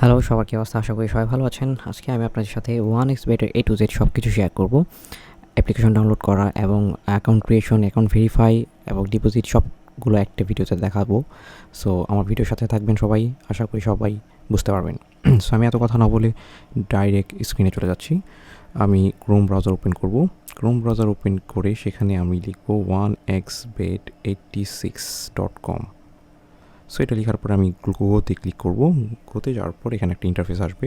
Hello সবার কি অবস্থা? আশা করি সবাই ভালো আছেন। আজকে আমি আপনাদের সাথে ওয়ান এক্স বেটের এ টু জেড সব কিছু শেয়ার করব। অ্যাপ্লিকেশন ডাউনলোড করা এবং অ্যাকাউন্ট ক্রিয়েশন অ্যাকাউন্ট ভেরিফাই এবং ডিপোজিট সবগুলো একটা ভিডিওতে দেখাবো। সো আমার ভিডিওর সাথে থাকবেন সবাই। আশা করি সবাই বুঝতে পারবেন। সো আমি এত কথা না বলে ডাইরেক্ট স্ক্রিনে চলে যাচ্ছি। আমি ক্রোম ব্রাউজার ওপেন করব। ক্রোম ব্রাউজার ওপেন করে সেখানে আমি লিখব one X bet eighty six dot com so এটা লেখার পরে আমি গোতে ক্লিক করব। গোতে যাওয়ার পর এখানে একটা ইন্টারফেস আসবে।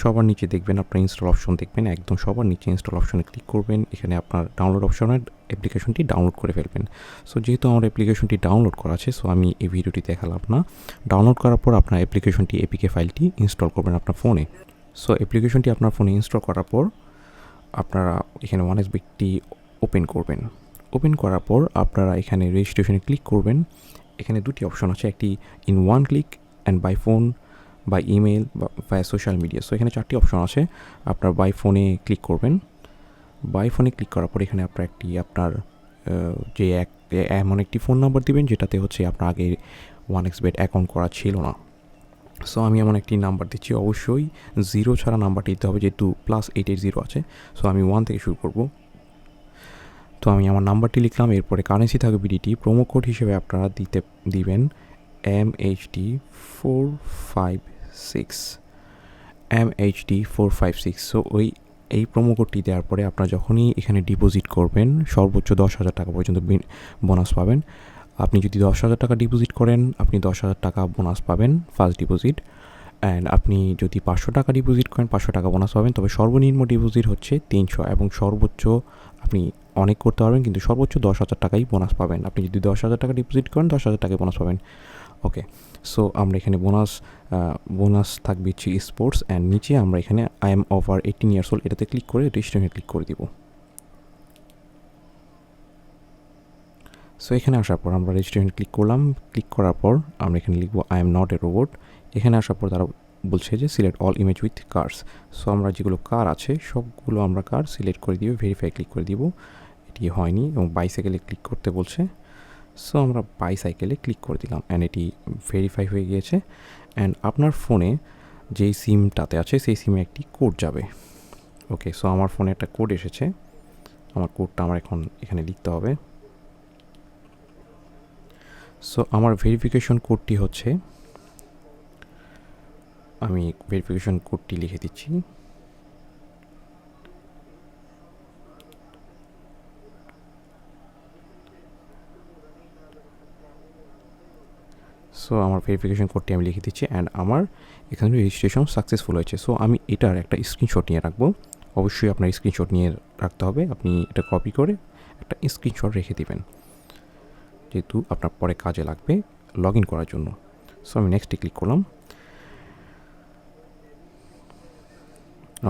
সবার নিচে দেখবেন আপনার ইনস্টল অপশন দেখবেন। একদম সবার নিচে ইনস্টল অপশনে ক্লিক করবেন। এখানে আপনার ডাউনলোড অপশনের অ্যাপ্লিকেশনটি ডাউনলোড করে ফেলবেন। সো যেহেতু আমার অ্যাপ্লিকেশনটি ডাউনলোড করা আছে সো আমি এই ভিডিওটি দেখালাম না। ডাউনলোড করার পর আপনার অ্যাপ্লিকেশনটি এপিকে ফাইলটি ইনস্টল করবেন আপনার ফোনে সো অ্যাপ্লিকেশনটি আপনার ফোনে ইনস্টল করার পর আপনারা এখানে ওয়ান এসবিটি ওপেন করবেন। ওপেন করার পর আপনারা এখানে রেজিস্ট্রেশনে ক্লিক করবেন। এখানে দুটি অপশন আছে, একটি in one click and by phone by email বা সোশ্যাল মিডিয়া সো এখানে চারটি অপশন আছে, আপনার বাই ফোনে ক্লিক করবেন। বাই ফোনে ক্লিক করার পর এখানে আপনার একটি, আপনার যে এক, এমন একটি ফোন নাম্বার দিবেন, যেটাতে হচ্ছে আপনার আগে ওয়ান এক্স বেড অ্যাকাউন্ট করা ছিল না। সো আমি এমন একটি নাম্বার দিচ্ছি, অবশ্যই জিরো ছাড়া নাম্বারটি দিতে হবে, যেহেতু প্লাস এইট এইট জিরো আছে। সো আমি ওয়ান থেকে শুরু করব। তো আমি আমার নাম্বারটি লিখলাম, এরপরে কারেন্সি থাকবে বিডিটি প্রোমো কোড হিসেবে আপনারা দিতে, দিবেন M H D four five six M H D four five six so ওই, এই প্রোমো কোডটি দেওয়ার পরে আপনারা যখনই এখানে ডিপোজিট করবেন, সর্বোচ্চ দশ হাজার টাকা পর্যন্ত বোনাস পাবেন। আপনি যদি দশ হাজার টাকা ডিপোজিট করেন, আপনি দশ হাজার টাকা বোনাস পাবেন ফার্স্ট ডিপোজিট অ্যান্ড আপনি যদি পাঁচশো টাকা ডিপোজিট করেন, পাঁচশো টাকা বোনাস পাবেন। তবে সর্বনিম্ন ডিপোজিট হচ্ছে তিনশো এবং সর্বোচ্চ আপনি অনেক করতে পারবেন, কিন্তু সর্বোচ্চ দশ হাজার টাকাই বোনাস পাবেন। আপনি যদি দশ হাজার টাকা ডিপোজিট করেন, দশ হাজার টাকায় বোনাস পাবেন। ওকে সো আমরা এখানে বোনাস বোনাস থাকবে হচ্ছে স্পোর্টস অ্যান্ড নিচে আমরা এখানে I'm over eighteen years old এটাতে ক্লিক করে রেজিস্ট্রেশনে ক্লিক করে দিব। সো এখানে আসার পর আমরা রেজিস্ট্রেশন ক্লিক করলাম ক্লিক করার পর আমরা এখানে লিখব I'm not a robot এখানে আসার পর তারা বলছে যে select all image with cars so আমরা যেগুলো কার আছে, সবগুলো আমরা কার সিলেক্ট করে দিব ভেরিফাই ক্লিক করে দিব। এটি হয়নি এবং বাইসাইকেলে ক্লিক করতে বলছে। সো আমরা বাইসাইকেলে ক্লিক করে দিলাম অ্যান্ড এটি ভেরিফাই হয়ে গিয়েছে। অ্যান্ড আপনার ফোনে যেই সিমটাতে আছে, সেই সিমে একটি কোড যাবে। ওকে সো আমার ফোনে একটা কোড এসেছে। আমার কোডটা আমার এখন এখানে লিখতে হবে। সো আমার ভেরিফিকেশন কোডটি হচ্ছে, আমি ভেরিফিকেশন কোডটি লিখে দিচ্ছি। সো আমার ভেরিফিকেশন কোডটি আমি লিখে দিচ্ছি অ্যান্ড আমার এখানে রেজিস্ট্রেশন সাকসেসফুল হয়েছে। সো আমি এটার একটা স্ক্রিনশট নিয়ে রাখব। অবশ্যই আপনার স্ক্রিনশট নিয়ে রাখতে হবে। আপনি এটা কপি করে একটা স্ক্রিনশট রেখে দেবেন। যেহেতু আপনার পরে কাজে লাগবে লগ ইন করার জন্য। সো আমি নেক্সটে ক্লিক করলাম।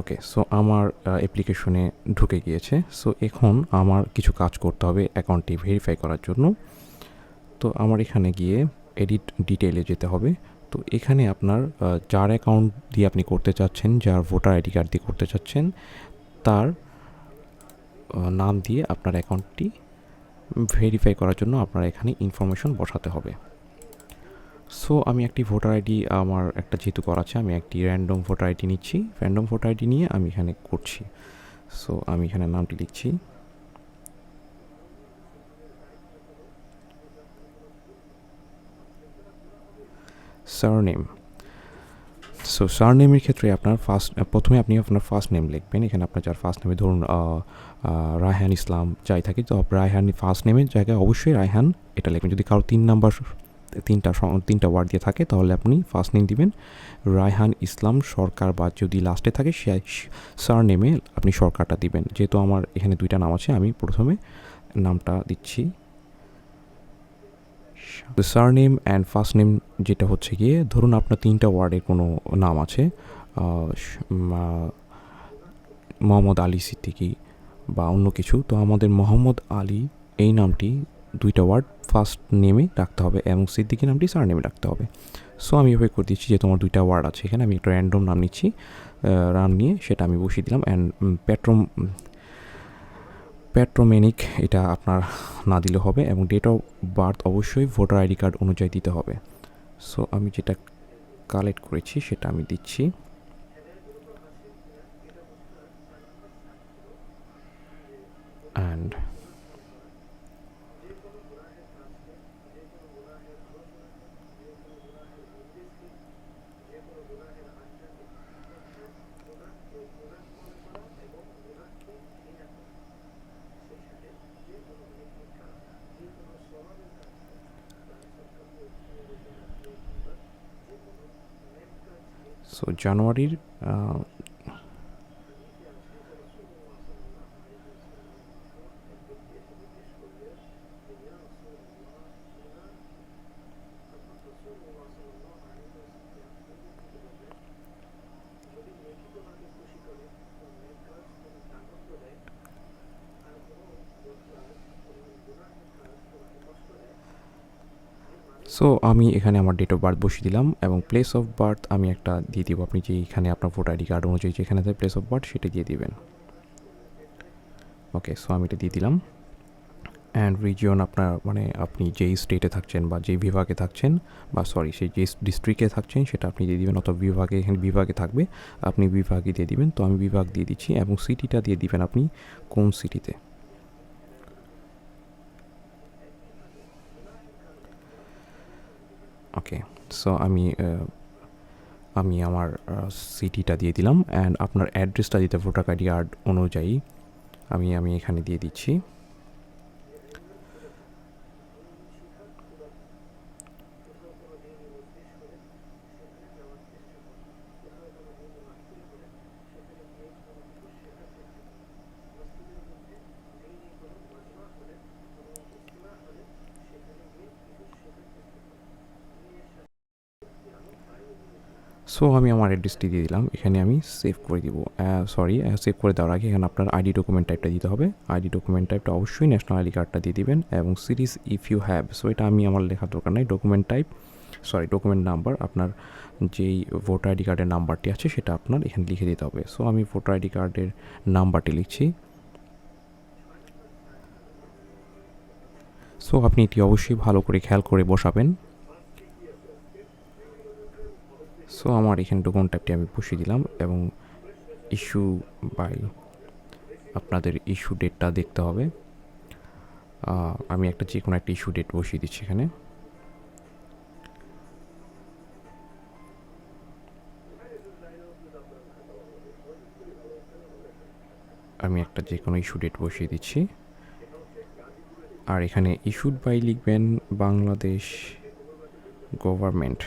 ওকে সো আমার অ্যাপ্লিকেশনে ঢুকে গিয়েছে। সো এখন আমার কিছু কাজ করতে হবে অ্যাকাউন্টটি ভেরিফাই করার জন্য। তো আমার এখানে গিয়ে এডিট ডিটেইলে যেতে হবে। তো এখানে আপনার যার অ্যাকাউন্ট দিয়ে আপনি করতে চাচ্ছেন, যার ভোটার আইডি কার্ড দিয়ে করতে চাচ্ছেন, তার নাম দিয়ে আপনার অ্যাকাউন্টটি ভেরিফাই করার জন্য আপনার এখানে ইনফরমেশন বসাতে হবে। সো আমি একটি ভোটার আইডি আমার একটা যেহেতু করা আছে, আমি একটি র্যান্ডম ভোটার আইডি নিচ্ছি। র্যান্ডম ভোটার আইডি নিয়ে আমি এখানে করছি। সো আমি এখানে নামটি লিখছি। সারনেম সো সারনেমের ক্ষেত্রে আপনার ফার্স্ট প্রথমে আপনি আপনার ফার্স্ট নেম লিখবেন। এখানে আপনার যার ফার্স্ট নেমে ধরুন রায়হান ইসলাম যাই থাকে, তো রায়হান ফার্স্ট নেমের জায়গায় অবশ্যই রায়হান এটা লিখবেন। যদি কারও তিন নাম্বার তিনটা তিনটা ওয়ার্ড দিয়ে থাকে, তাহলে আপনি ফার্স্ট নেম দিবেন। রায়হান ইসলাম সরকার বা যদি লাস্টে থাকে, সে সার নেমে আপনি সরকারটা দিবেন। যেহেতু আমার এখানে দুইটা নাম আছে, আমি প্রথমে নামটা দিচ্ছি। Surname and first name যেটা হচ্ছে গিয়ে, ধরুন আপনার তিনটা ওয়ার্ডের কোনো নাম আছে মোহাম্মদ আলী সিদ্দিকী বা অন্য কিছু, তো আমাদের মোহাম্মদ আলী এই নামটি দুইটা ওয়ার্ড ফার্স্ট নেমে রাখতে হবে এবং সিদ্দিকি নামটি সার নেমে রাখতে হবে। সো আমি এভাবে করে দিচ্ছি যে তোমার দুইটা ওয়ার্ড আছে এখানে, আমি একটা র্যান্ডম নাম নিচ্ছি নাম নিয়ে সেটা আমি বসিয়ে দিলাম অ্যান্ড পেট্রোম পেট্রোমেনিক এটা আপনার না দিলে হবে এবং ডেট অফ বার্থ অবশ্যই ভোটার আইডি কার্ড অনুযায়ী দিতে হবে। সো আমি যেটা কালেক্ট করেছি সেটা আমি দিচ্ছি। অ্যান্ড সো জানুয়ারির সো আমি এখানে আমার ডেট অফ বার্থ বসিয়ে দিলাম এবং প্লেস অফ বার্থ আমি একটা দিয়ে দিব। আপনি যে এখানে আপনার ভোটার আইডি কার্ড অনুযায়ী যেখানে প্লেস অফ বার্থ সেটা দিয়ে দিবেন। ওকে সো আমি এটা দিয়ে দিলাম। অ্যান্ড রিজিয়ন আপনার মানে আপনি যেই স্টেটে থাকছেন বা যেই বিভাগে থাকছেন বা সরি সেই যে ডিস্ট্রিক্টে থাকছেন সেটা আপনি দিয়ে দিবেন অথবা বিভাগে, এখানে বিভাগে থাকবে, আপনি বিভাগে দিয়ে দিবেন। তো আমি বিভাগ দিয়ে দিচ্ছি এবং সিটিটা দিয়ে দিবেন আপনি কোন সিটিতে ওকে সো আমি আমি আমার সিটিটা দিয়ে দিলাম অ্যান্ড আপনার অ্যাড্রেসটা দিতে ভোটার আইডি কার্ড অনুযায়ী আমি আমি এখানে দিয়ে দিচ্ছি। সো আমি আমার অ্যাড্রেসটি দিয়ে দিলাম। এখানে আমি সেভ করে দিব। সরি সেভ করে দেওয়ার আগে এখানে আপনার আইডি ডকুমেন্ট টাইপটা দিতে হবে। আইডি ডকুমেন্ট টাইপটা অবশ্যই ন্যাশনাল আইডি কার্ডটা দিয়ে দিবেন এবং series if you have so এটা আমি আমার লেখার দরকার নাই। Document type sorry document number আপনার যেই ভোটার আইডি কার্ডের নাম্বারটি আছে সেটা আপনার এখানে লিখে দিতে হবে। সো আমি ভোটার আইডি কার্ডের নাম্বারটি লিখছি। সো আপনি এটি অবশ্যই ভালো করে খেয়াল করে বসাবেন। সো আমার এখানে ডকুমেন্ট টাইপটি আমি বসিয়ে দিলাম এবং ইস্যু বাই আপনাদের ইস্যু ডেটটা দেখতে হবে। আমি একটা যে কোনো একটা ইস্যু ডেট বসিয়ে দিচ্ছি এখানে। আমি একটা যে কোনো ইস্যু ডেট বসিয়ে দিচ্ছি। আর এখানে ইস্যুড বাই লিখবেন বাংলাদেশ গভর্নমেন্ট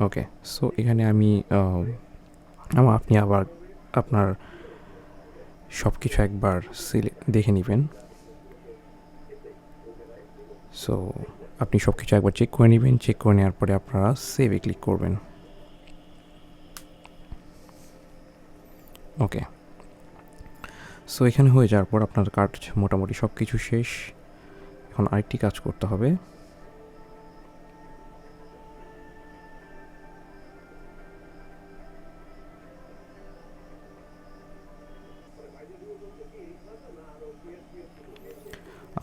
ওকে সো এখানে আমি আমার আপনি আবার আপনার সব কিছু একবার দেখে নেবেন। সো আপনি সব কিছু একবার চেক করে নেবেন চেক করে নেওয়ার পরে আপনারা সেভে ক্লিক করবেন। ওকে সো এখানে হয়ে যাওয়ার পর আপনার কার্ড মোটামুটি সব কিছু শেষ। এখন আরেকটি কাজ করতে হবে।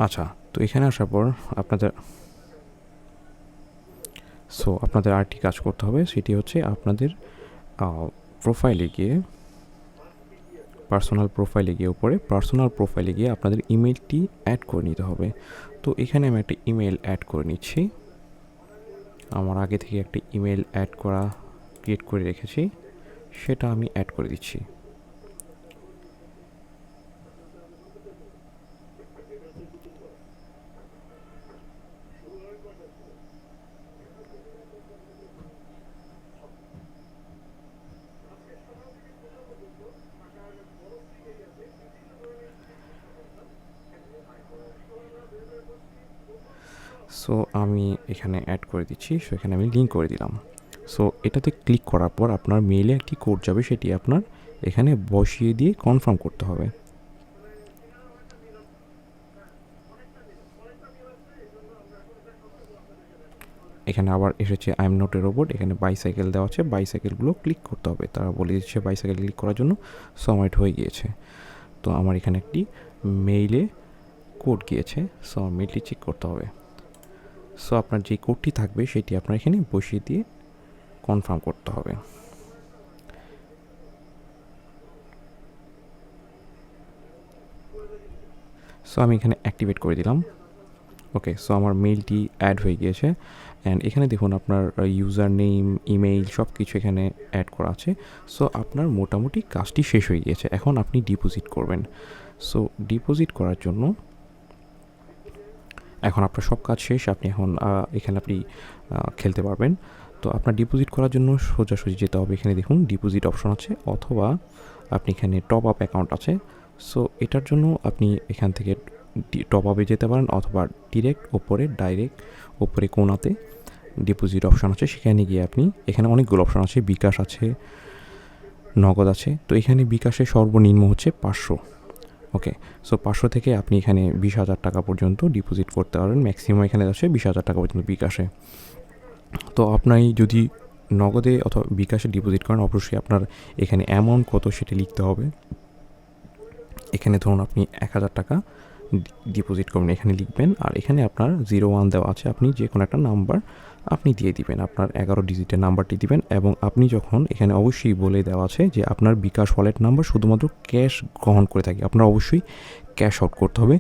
আচ্ছা তো এখানে আসার পর আপনাদের সো আপনাদের আরেকটি কাজ করতে হবে, সেটি হচ্ছে আপনাদের প্রোফাইলে গিয়ে পার্সোনাল প্রোফাইলে গিয়ে উপরে পার্সোনাল প্রোফাইলে গিয়ে আপনাদের ইমেলটি অ্যাড করে নিতে হবে। তো এখানে আমি একটা ইমেল অ্যাড করে নিচ্ছি। আমার আগে থেকে একটা ইমেল অ্যাড করা ক্রিয়েট করে রেখেছি। সেটা আমি অ্যাড করে দিচ্ছি। সো আমি এখানে অ্যাড করে দিচ্ছি, সো এখানে আমি লিঙ্ক করে দিলাম। সো এটাতে ক্লিক করার পর আপনার মেইলে একটি কোড যাবে, সেটি আপনার এখানে বসিয়ে দিয়ে কনফার্ম করতে হবে। এখানে আবার এসেছে I'm not a robot এখানে বাইসাইকেল দেওয়া আছে বাইসাইকেলগুলো ক্লিক করতে হবে। তারা বলে দিচ্ছে বাইসাইকেল ক্লিক করার জন্য সমাইট হয়ে গিয়েছে। তো আমার এখানে একটি মেইলে কোড গিয়েছে সো মেইলটি চেক করতে হবে। সো আপনার যে কোডটি থাকবে, সেটি আপনার এখানে বসিয়ে দিয়ে কনফার্ম করতে হবে। সো আমি এখানে অ্যাক্টিভেট করে দিলাম। ওকে সো আমার মেইলটি অ্যাড হয়ে গিয়েছে। অ্যান্ড এখানে দেখুন, আপনার ইউজার নেম ইমেইল সব কিছু এখানে অ্যাড করা আছে। সো আপনার মোটামুটি কাজটি শেষ হয়ে গিয়েছে। এখন আপনি ডিপোজিট করবেন। সো ডিপোজিট করার জন্য এখন আপনার সব কাজ শেষ, আপনি এখন এখানে আপনি খেলতে পারবেন। তো আপনার ডিপোজিট করার জন্য সোজাসুজি যেতে হবে। এখানে দেখুন ডিপোজিট অপশন আছে অথবা আপনি এখানে টপ আপ অ্যাকাউন্ট আছে। সো এটার জন্য আপনি এখান থেকে টপ আপে যেতে পারেন অথবা ডিরেক্ট ওপরে ডাইরেক্ট ওপরে কোনাতে ডিপোজিট অপশন আছে। সেখানে গিয়ে আপনি, এখানে অনেকগুলো অপশন আছে। বিকাশ আছে, নগদ আছে। তো এখানে বিকাশে সর্বনিম্ন হচ্ছে পাঁচশো। ওকে সো পাঁচশো থেকে আপনি এখানে বিশ হাজার টাকা পর্যন্ত ডিপোজিট করতে পারবেন ম্যাক্সিমাম এখানে আছে বিশ হাজার টাকা পর্যন্ত বিকাশে। তো আপনার যদি নগদে অথবা বিকাশে ডিপোজিট করেন, অবশ্যই আপনার এখানে অ্যামাউন্ট কত সেটা লিখতে হবে। এখানে ধরুন আপনি এক হাজার টাকা ডিপোজিট করবেন এখানে লিখবেন। আর এখানে আপনার জিরো ওয়ান দেওয়া আছে। আপনি যে কোনো একটা নাম্বার আপনি দিয়ে দিবেন, আপনার এগারো ডিজিটের নাম্বারটি দিবেন এবং আপনি যখন এখানে অবশ্যই বলে দেওয়া আছে যে আপনার বিকাশ ওয়ালেট নাম্বার শুধুমাত্র ক্যাশ গ্রহণ করে থাকে, আপনার অবশ্যই ক্যাশ আউট করতে হবে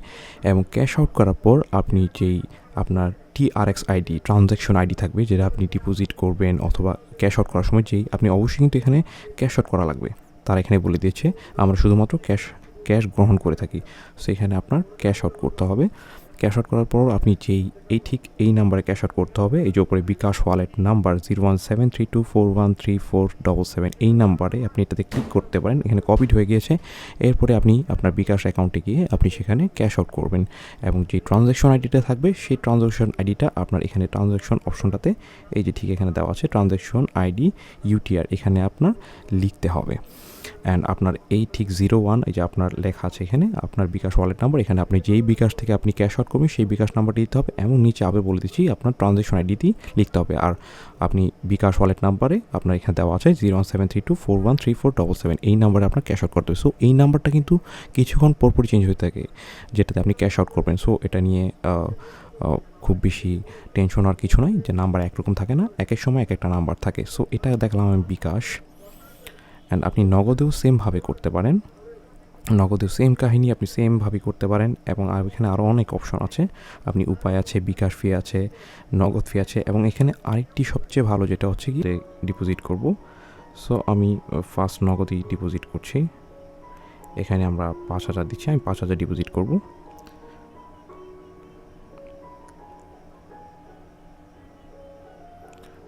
এবং ক্যাশ আউট করার পর আপনি যেই আপনার টিআরএক্স আইডি ট্রানজ্যাকশন আইডি থাকবে যেটা আপনি ডিপোজিট করবেন অথবা ক্যাশ আউট করার সময় যেই আপনি অবশ্যই কিন্তু এখানে ক্যাশ আউট করা লাগবে। তারা এখানে বলে দিয়েছে, আমরা শুধুমাত্র ক্যাশ ক্যাশ গ্রহণ করে থাকি। সেখানে আপনার ক্যাশ আউট করতে হবে। ক্যাশ আউট করার পর আপনি যেই, এই ঠিক এই নাম্বারে ক্যাশ আউট করতে হবে। এই যে উপরে bKash wallet number zero one seven three two four one three four double seven এই নাম্বারে আপনি এটাতে ক্লিক করতে পারেন। এখানে কপিড হয়ে গিয়েছে। এরপরে আপনি আপনার বিকাশ অ্যাকাউন্টে গিয়ে আপনি সেখানে ক্যাশ আউট করবেন এবং যে ট্রানজ্যাকশন আইডিটা থাকবে, সেই ট্রানজ্যাকশন আইডিটা আপনার এখানে ট্রানজ্যাকশন অপশনটাতে এই যে ঠিক এখানে দেওয়া আছে ট্রানজ্যাকশন আইডি ইউটিআর এখানে আপনার লিখতে হবে। অ্যান্ড আপনার এই ঠিক জিরো ওয়ান এই যে আপনার লেখা আছে এখানে, আপনার বিকাশ ওয়ালেট নাম্বার এখানে আপনি যেই বিকাশ থেকে আপনি ক্যাশ আউট করবেন, সেই বিকাশ নাম্বারটি দিতে হবে এবং নিচে আবে বলে দিচ্ছি, আপনার ট্রানজ্যাকশন আইডিটি লিখতে হবে। আর আপনি বিকাশ ওয়ালেট নাম্বারে আপনার এখানে দেওয়া আছে zero one seven three two four one three four double seven এই নাম্বারে আপনার ক্যাশ আউট করতে হবে। সো এই নাম্বারটা কিন্তু কিছুক্ষণ পরপরই চেঞ্জ হয়ে থাকে, যেটাতে আপনি ক্যাশ আউট করবেন। সো এটা নিয়ে খুব বেশি টেনশন আর কিছু নয় যে নাম্বার একরকম থাকে না, এক এক সময় এক একটা নাম্বার থাকে। সো এটা দেখলাম আমি বিকাশ। অ্যান্ড আপনি নগদেও সেমভাবে করতে পারেন। নগদেও সেম কাহিনী আপনি সেমভাবে করতে পারেন এবং আর এখানে আরও অনেক অপশন আছে। আপনি উপায় আছে, বিকাশ ফি আছে, নগদ ফি আছে এবং এখানে আরেকটি সবচেয়ে ভালো যেটা হচ্ছে কি ডিপোজিট করব। সো আমি ফার্স্ট নগদই ডিপোজিট করছি। এখানে আমরা পাঁচ হাজার দিচ্ছি, আমি পাঁচ হাজার ডিপোজিট করব।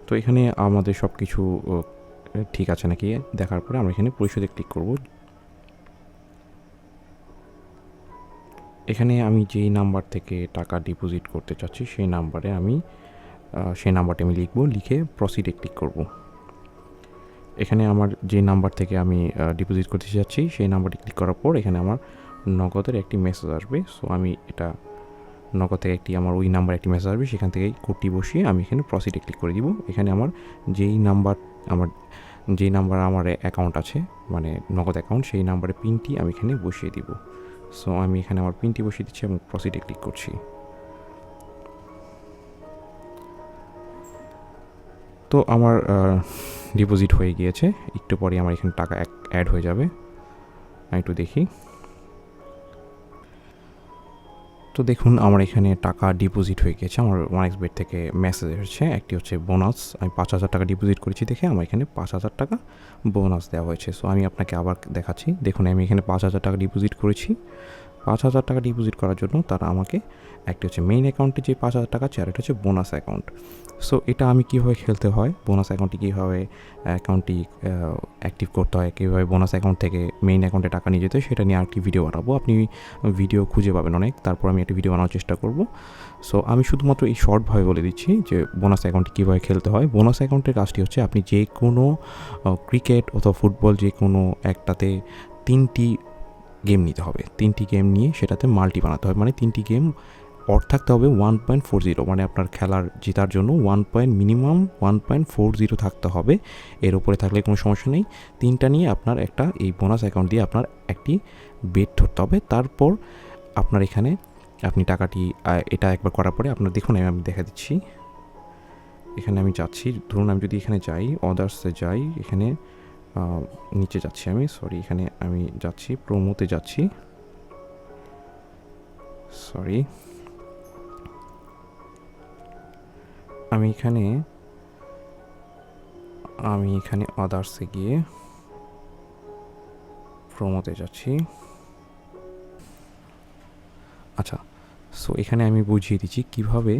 তো এখানে আমাদের সব কিছু ঠিক আছে নাকি? দেখার পরে আমরা এখানে পরিশোধে ক্লিক করব। এখানে আমি যেই নাম্বার থেকে টাকা ডিপোজিট করতে চাচ্ছি, সেই নাম্বারে আমি সেই নাম্বারটি আমি লিখব, লিখে প্রসিডে ক্লিক করব। এখানে আমার যে নাম্বার থেকে আমি ডিপোজিট করতে চাচ্ছি, সেই নাম্বারটি ক্লিক করার পর এখানে আমার নগদের একটি মেসেজ আসবে। সো আমি এটা নগদ থেকে একটি, আমার ওই নাম্বার একটি মেসেজ আসবে, সেখান থেকে কোডটি বসিয়ে আমি এখানে প্রসিডে ক্লিক করে দিব। এখানে আমার যেই নাম্বার আমার যেই নাম্বার আমার অ্যাকাউন্ট আছে মানে নগদ অ্যাকাউন্ট সেই নাম্বারের পিনটি আমি এখানে বসিয়ে দিব। সো আমি এখানে আমার পিনটি বসিয়ে দিচ্ছি এবং প্রসিডে ক্লিক করছি। তো আমার ডিপোজিট হয়ে গিয়েছে। একটু পরে আমার এখানে টাকা অ্যাড হয়ে যাবে। একটু দেখি। তো দেখুন, আমার এখানে টাকা ডিপোজিট হয়ে গেছে। আমার ওয়ান এক্স বেড থেকে মেসেজ এসেছে একটি হচ্ছে বোনাস আমি পাঁচ হাজার টাকা ডিপোজিট করেছি দেখে আমার এখানে পাঁচ হাজার টাকা বোনাস দেওয়া হয়েছে। সো আমি আপনাকে আবার দেখাচ্ছি। দেখুন, আমি এখানে পাঁচ হাজার টাকা ডিপোজিট করেছি। পাঁচ হাজার টাকা ডিপোজিট করার জন্য তারা আমাকে একটি হচ্ছে মেইন অ্যাকাউন্টে যে পাঁচ হাজার টাকা আছে আর হচ্ছে বোনাস অ্যাকাউন্ট সো এটা আমি কীভাবে খেলতে হয়? বোনাস অ্যাকাউন্টটি কীভাবে অ্যাকাউন্টটি অ্যাক্টিভ করতে হয়? কীভাবে বোনাস অ্যাকাউন্ট থেকে মেইন অ্যাকাউন্টে টাকা নিয়ে যেতে হয় সেটা নিয়ে আর আরেকটি ভিডিও বানাবো। আপনি ভিডিও খুঁজে পাবেন অনেক। তারপর আমি একটি ভিডিও বানানোর চেষ্টা করব। সো আমি শুধুমাত্র এই শর্টভাবে বলে দিচ্ছি যে বোনাস অ্যাকাউন্টটি কীভাবে খেলতে হয়? বোনাস অ্যাকাউন্টের কাজটি হচ্ছে আপনি যে কোনো ক্রিকেট অথবা ফুটবল যে কোনো একটাতে তিনটি গেম নিতে হবে। তিনটি গেম নিয়ে সেটাতে মাল্টি বানাতে হবে। মানে তিনটি গেম অর থাকতে হবে ওয়ান পয়েন্ট ফোর জিরো মানে আপনার খেলার জেতার জন্য one point minimum one point four zero থাকতে হবে। এর উপরে থাকলে কোনো সমস্যা নেই। তিনটা নিয়ে আপনার একটা এই বোনাস অ্যাকাউন্ট দিয়ে আপনার একটি বেট ধরতে হবে। তারপর আপনার এখানে আপনি টাকাটি এটা একবার করার পরে আপনার দেখুন, আমি দেখা দিচ্ছি। এখানে আমি যাচ্ছি। ধরুন আমি যদি এখানে যাই অদার্সে যাই, এখানে নিচে যাচ্ছি আমি সরি এখানে আমি যাচ্ছি প্রোমোতে যাচ্ছি। সরি আমি এখানে আমি এখানে আদার্সে গিয়ে প্রোমোতে যাচ্ছি। আচ্ছা সো এখানে আমি বুঝিয়ে দিচ্ছি কীভাবে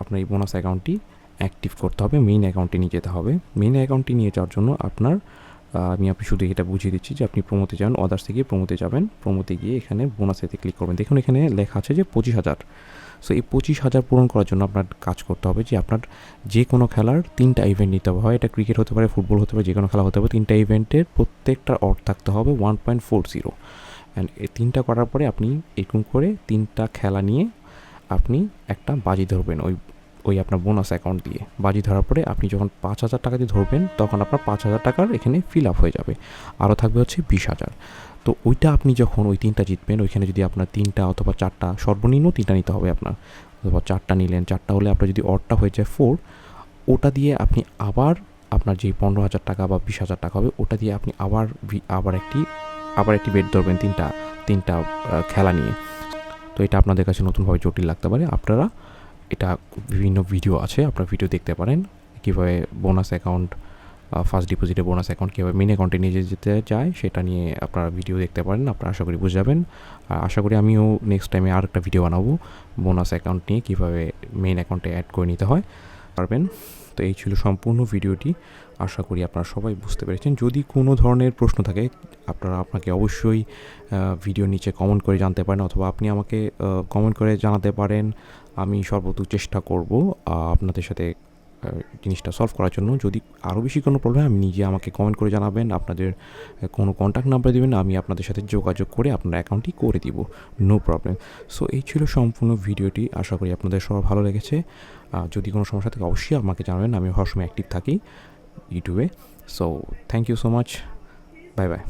আপনার এই বোনাস অ্যাকাউন্টটি অ্যাক্টিভ করতে হবে মেইন অ্যাকাউন্টে নিয়ে যেতে হবে। মেইন অ্যাকাউন্টটি নিয়ে যাওয়ার জন্য আপনার আমি আপনি শুধু এটা বুঝিয়ে দিচ্ছি যে আপনি প্রোমোতে যান অদার্স থেকে প্রোমোতে যাবেন। প্রোমোতে গিয়ে এখানে বোনাসেতে ক্লিক করবেন। দেখুন এখানে লেখা আছে যে পঁচিশ হাজার। সো এই পঁচিশ হাজার পূরণ করার জন্য আপনার কাজ করতে হবে যে আপনার যে কোনো খেলার তিনটা ইভেন্ট নিতে হবে। হয় এটা ক্রিকেট হতে পারে ফুটবল হতে পারে যে কোনো খেলা হতে পারে তিনটা ইভেন্টের প্রত্যেকটা অর্থ থাকতে হবে one point four zero and এই তিনটা করার পরে আপনি এরকম করে তিনটা খেলা নিয়ে আপনি একটা বাজি ধরবেন। ওই ওই আপনার বোনাস অ্যাকাউন্ট দিয়ে। বাজি ধরার পরে আপনি যখন পাঁচ হাজার টাকা দিয়ে ধরবেন, তখন আপনার পাঁচ হাজার টাকার এখানে ফিল আপ হয়ে যাবে। আরও থাকবে হচ্ছে বিশ হাজার। তো ওইটা আপনি যখন ওই তিনটা জিতবেন, ওইখানে যদি আপনার তিনটা অথবা চারটা, সর্বনিম্ন তিনটা নিতে হবে আপনার। অথবা চারটা নিলেন, চারটা হলে আপনার যদি অডটা হয়ে যায় ফোর ওটা দিয়ে আপনি আবার আপনার যে পনেরো হাজার টাকা বা বিশ হাজার টাকা হবে, ওটা দিয়ে আপনি আবার আবার একটি আবার একটি বেড ধরবেন তিনটা তিনটা খেলা নিয়ে। তো এটা আপনাদের কাছে নতুনভাবে জটিল লাগতে পারে। আপনারা এটা বিভিন্ন ভিডিও আছে, আপনারা ভিডিও দেখতে পারেন। কীভাবে বোনাস অ্যাকাউন্ট ফার্স্ট ডিপোজিটে বোনাস অ্যাকাউন্ট কীভাবে মেন অ্যাকাউন্টে নিয়ে যেতে যায় সেটা নিয়ে আপনারা ভিডিও দেখতে পারেন। আপনারা আশা করি বুঝে যাবেন আর আশা করি আমিও নেক্সট টাইমে আর একটা ভিডিও বানাবো বোনাস অ্যাকাউন্ট নিয়ে কীভাবে মেন অ্যাকাউন্টে অ্যাড করে নিতে হয়। পারবেন? তো এই ছিল সম্পূর্ণ ভিডিওটি আশা করি আপনারা সবাই বুঝতে পেরেছেন। যদি কোনো ধরনের প্রশ্ন থাকে, আপনারা আপনাকে অবশ্যই ভিডিও নিচে কমেন্ট করে জানতে পারেন, অথবা আপনি আমাকে কমেন্ট করে জানাতে পারেন। আমি সর্বদূর চেষ্টা করব আপনাদের সাথে জিনিসটা সলভ করার জন্য। যদি আরও বেশি কোনো প্রবলেম আমি নিজে আমাকে কমেন্ট করে জানাবেন। আপনাদের কোনো কন্ট্যাক্ট নাম্বার দেবেন, আমি আপনাদের সাথে যোগাযোগ করে আপনার অ্যাকাউন্টটি করে দিব। নো প্রবলেম সো এই ছিল সম্পূর্ণ ভিডিওটি। আশা করি আপনাদের সবার ভালো লেগেছে। যদি কোনো সমস্যা থাকে, অবশ্যই আমাকে জানাবেন। আমি সবসময় অ্যাক্টিভ থাকি ইউটিউবে। So thank you so much bye bye